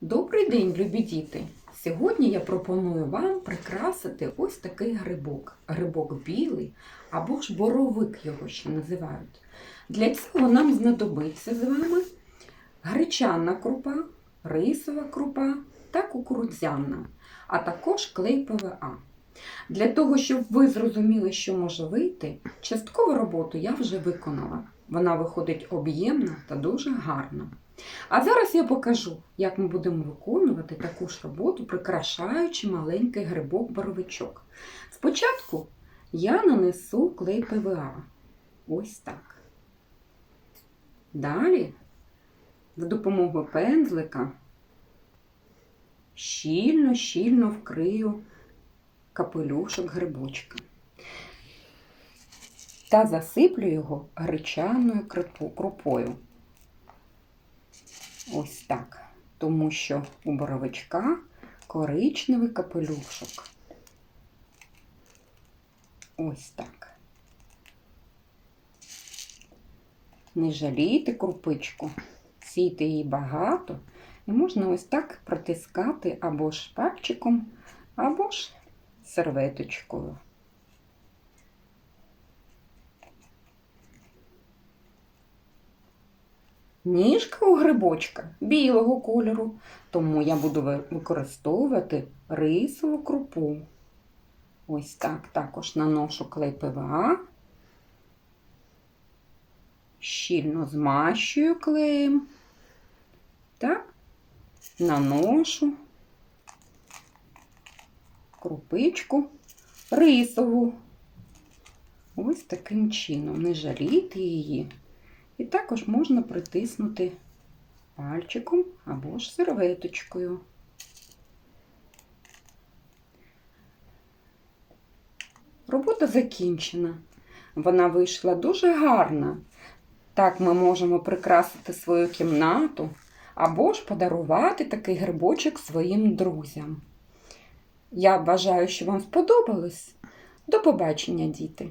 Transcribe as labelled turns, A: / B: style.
A: Добрий день, любі діти! Сьогодні я пропоную вам прикрасити ось такий грибок. Грибок білий або ж боровик його ще називають. Для цього нам знадобиться з вами гречана крупа, рисова крупа та кукурудзяна, а також клей ПВА. Для того, щоб ви зрозуміли, що може вийти, часткову роботу я вже виконала. Вона виходить об'ємна та дуже гарна. А зараз я покажу, як ми будемо виконувати таку ж роботу, прикрашаючи маленький грибок-боровичок. Спочатку я нанесу клей ПВА. Ось так. Далі, за допомогою пензлика, щільно-щільно вкрию капелюшок грибочка. Та засиплю його гречаною крупою. Ось так. Тому що у боровичка коричневий капелюшок. Ось так. Не жалійте крупичку, сійте її багато, і можна ось так протискати або ж пальчиком, або ж серветочкою. Ніжка у грибочка білого кольору, тому я буду використовувати рисову крупу. Ось так також наношу клей ПВА, щільно змащую клеєм та наношу крупичку рисову. Ось таким чином. Не жалійте її. І також можна притиснути пальчиком або ж серветочкою. Робота закінчена. Вона вийшла дуже гарна. Так ми можемо прикрасити свою кімнату або ж подарувати такий грибочок своїм друзям. Я бажаю, що вам сподобалось. До побачення, діти!